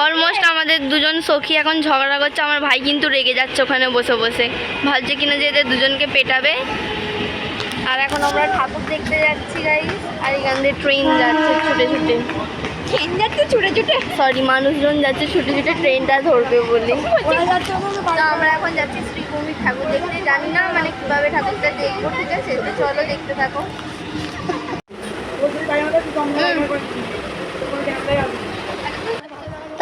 Almost আমাদের দুজন সখী এখন ঝগড়া করছে আমার ভাই কিন্তু রেগে যাচ্ছে ওখানে বসে বসে। ভাবছে কিনা যে এদের দুজনকে পেটাবে। আর এখন আমরা ঠাকুর দেখতে যাচ্ছি গাই আর এখান দিয়ে ট্রেন যাচ্ছে ছুটে ছুটে। ট্রেন যাচ্ছে ছুটে ছুটে? সরি মানুষজন যাচ্ছে ছুটে ছুটে ট্রেনটা ধরবে বলে। তো আমরা এখন যাচ্ছি শ্রীভূমি ঠাকুর দেখতে। জানি না মানে কীভাবে ঠাকুরটা দেখব ঠিক আছে? তো চলো দেখতে থাকো।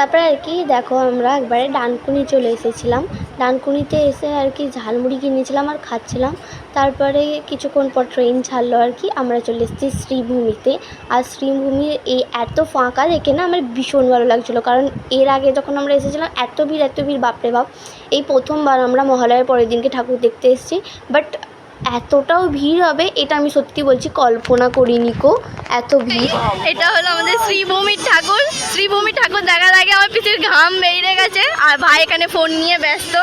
তারপরে আর কি, দেখো আমরা একবারে ডানকুনি চলে এসেছিলাম। ডানকুনিতে এসে আর কি ঝালমুড়ি কিনেছিলাম আর খাচ্ছিলাম। তারপরে কিছুক্ষণ পর ট্রেন ছাড়লো আর কি, আমরা চলে এসেছি শ্রীভূমিতে। আর শ্রীভূমির এই এত ফাঁকা দেখে না আমার ভীষণ ভালো লাগছিল, কারণ এর আগে যখন আমরা এসেছিলাম, এত ভিড় এত ভিড়, বাপরে বাপ। এই প্রথমবার আমরা মহালয়ার পরের দিনকে ঠাকুর দেখতে এসেছি বাট এতটাও ভিড় হবে এটা আমি সত্যি বলছি কল্পনা করিনি কো এত ভিড়। এটা হলো আমাদের শ্রীভূমির ঠাকুর। শ্রীভূমির ঠাকুর দেখার আগে আমার পিঠের ঘাম বেরিয়ে গেছে। আর ভাই এখানে ফোন নিয়ে ব্যস্ত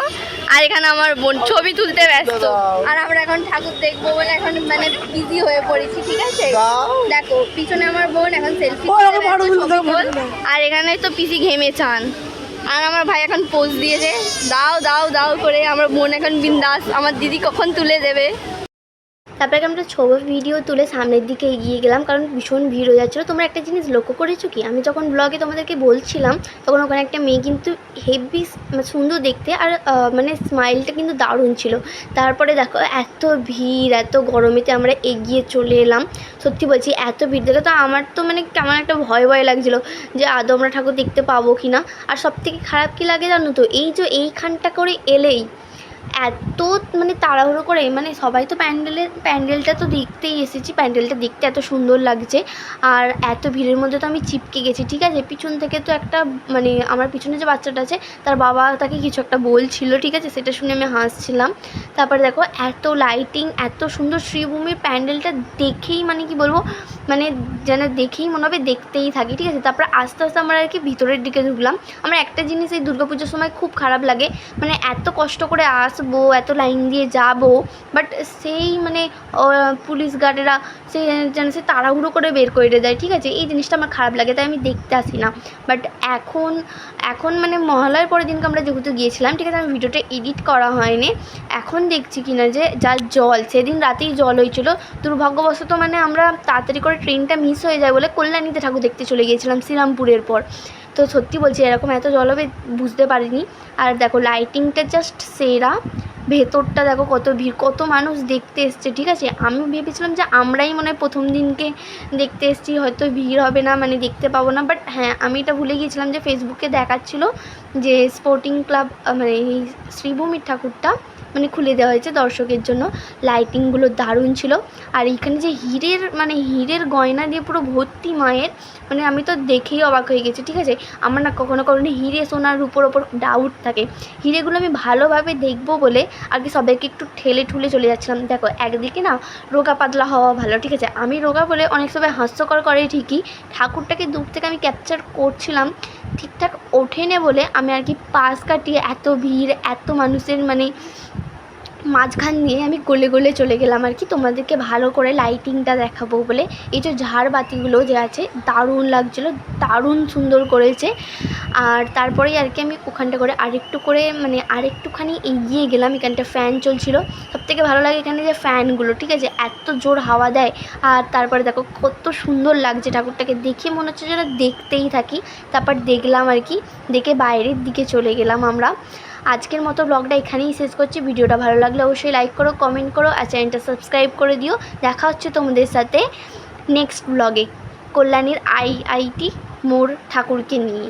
আর এখানে আমার বোন ছবি তুলতে ব্যস্ত। আর আমরা এখন ঠাকুর দেখব বলে এখন মানে বিজি হয়ে পড়েছি ঠিক আছে? দেখো পিছনে আমার বোন এখন সেলফি আর এখানে তো পিসি ঘেমে চান। আর আমার ভাই এখন পোজ দিয়েছে। দাও দাও দাও করে আমার বোন এখন বিন্দাস। আমার দিদি কখন তুলে দেবে? তারপরে আমরা ছবি ভিডিও তুলে সামনের দিকে এগিয়ে গেলাম, কারণ ভীষণ ভিড় হয়ে যাচ্ছিল। তোমরা একটা জিনিস লক্ষ্য করেছ কি? আমি যখন ব্লগে তোমাদেরকে বলছিলাম, তখন ওখানে একটা মেয়ে কিন্তু হেভি সুন্দর দেখতে আর মানে স্মাইলটা কিন্তু দারুণ ছিল। তারপরে দেখো, এত ভিড়, এত গরমেতে আমরা এগিয়ে চলে এলাম। সত্যি বলছি, এত ভিড় দেখে তো আমার তো মানে কেমন একটা ভয় ভয় লাগছিল যে আদৌ আমরা ঠাকুর দেখতে পাবো কি না আর সব থেকে খারাপ কি লাগে জানো তো? এই যে এইখানটা করে এলেই এত মানে তাড়াহুড়ো করে মানে সবাই তো প্যান্ডেলে, প্যান্ডেলটা তো দেখতেই এসেছি, প্যান্ডেলটা দেখতে এত সুন্দর লাগছে। আর এত ভিড়ের মধ্যে তো আমি চিপকে গেছি, ঠিক আছে? পিছন থেকে তো একটা মানে আমার পিছনে যে বাচ্চাটা আছে, তার বাবা তাকে কিছু একটা বলছিল, ঠিক আছে? সেটা শুনে আমি হাসছিলাম। তারপরে দেখো, এত লাইটিং এত সুন্দর শ্রীভূমির প্যান্ডেলটা দেখেই মানে কি বলব মানে যেন দেখেই মনে হবে দেখতেই থাকি, ঠিক আছে? তারপরে আস্তে আস্তে আমরা আর কি ভিতরের দিকে ঢুকলাম। আমার একটা জিনিস এই দুর্গাপুজোর সময় খুব খারাপ লাগে মানে এত কষ্ট করে আসব, এত লাইন দিয়ে যাব। বাট সেই মানে পুলিশ গার্ডেরা সেই যেন সে তাড়াহুড়ো করে বের করে দেয়, ঠিক আছে? এই জিনিসটা আমার খারাপ লাগে, তাই আমি দেখতে আসি না। বাট এখন এখন মানে মহালয়ার পরের দিনকে আমরা যেহেতু গিয়েছিলাম, ঠিক আছে? আমি ভিডিওটা এডিট করা হয়নি। এখন দেখছি কিনা যে যা জল, সেদিন রাতেই জল হয়েছিল। দুর্ভাগ্যবশত মানে আমরা তাড়াতাড়ি করে ট্রেনটা মিস হয়ে যায় বলে কল্যাণীতে ঠাকুর দেখতে চলে গিয়েছিলাম, শ্রীরামপুরের পর। তো সত্যি বলছি, এরকম এত জল হবে বুঝতে পারিনি। আর দেখো লাইটিংটা জাস্ট সেরা। ভেতরটা দেখো কত ভিড়, কত মানুষ দেখতে এসছে, ঠিক আছে? আমি ভেবেছিলাম যে আমরাই মনে হয় প্রথম দিনকে দেখতে এসেছি, হয়তো ভিড় হবে না মানে দেখতে পাবো না। বাট হ্যাঁ আমি এটা ভুলে গিয়েছিলাম যে ফেসবুকে দেখাচ্ছিল যে স্পোর্টিং ক্লাব মানে এই শ্রীভূমির ঠাকুরটা। মানে খুলে দেওয়া হয়েছে দর্শকের জন্য। লাইটিংগুলো দারুণ ছিল। আর এইখানে যে হীরের মানে হীরের গয়না দিয়ে পুরো ভর্তি মায়ের মানে আমি তো দেখেই অবাক হয়ে গেছি, ঠিক আছে? আমার না কখনো কখনো হিরে সোনার উপর ওপর ডাউট থাকে। হিরেগুলো আমি ভালোভাবে দেখব বলে আগে সবাইকে একটু ঠেলে ঠুলে চলে যাচ্ছিলাম। দেখো, একদিকে না রোগা পাতলা হওয়া ভালো, ঠিক আছে? আমি রোগা বলে অনেক সময় হাস্যকর করে ঠিকই। ঠাকুরটাকে দূর থেকে আমি ক্যাপচার করছিলাম। ঠিকঠাক ওঠেনে বলে আমি আর কি পাশ কাটিয়ে এত ভিড়, এত মানুষের মানে মাঝখান দিয়ে আমি গলে গলে চলে গেলাম আর কি। তোমাদেরকে ভালো করে লাইটিংটা দেখাবো বলে। এই যে ঝাড়বাতিগুলো যে আছে, দারুণ লাগছিল, দারুণ সুন্দর করেছে। আর তারপরেই আর কি আমি ওখানটা করে আরেকটু করে মানে আরেকটুখানি এগিয়ে গেলাম। এখানটা ফ্যান চলছিল। সবথেকে ভালো লাগে এখানে যে ফ্যানগুলো ঠিক আছে? এত জোর হাওয়া দেয়। আর তারপরে দেখো, কত সুন্দর লাগছে ঠাকুরটাকে। দেখে মনে হচ্ছে যেন দেখতেই থাকি। তারপর দেখলাম আর কি, দেখে বাইরের দিকে চলে গেলাম আমরা। আজকের মতো ব্লগটা এখানেই শেষ করছি। ভিডিওটা ভালো লাগলে অবশ্যই লাইক করো কমেন্ট করো আর চ্যানেলটা সাবস্ক্রাইব করে দিও। দেখা হচ্ছে তোমাদের সাথে নেক্সট ব্লগে কল্যাণীর আইআইটি মোর ঠাকুরকে নিয়ে।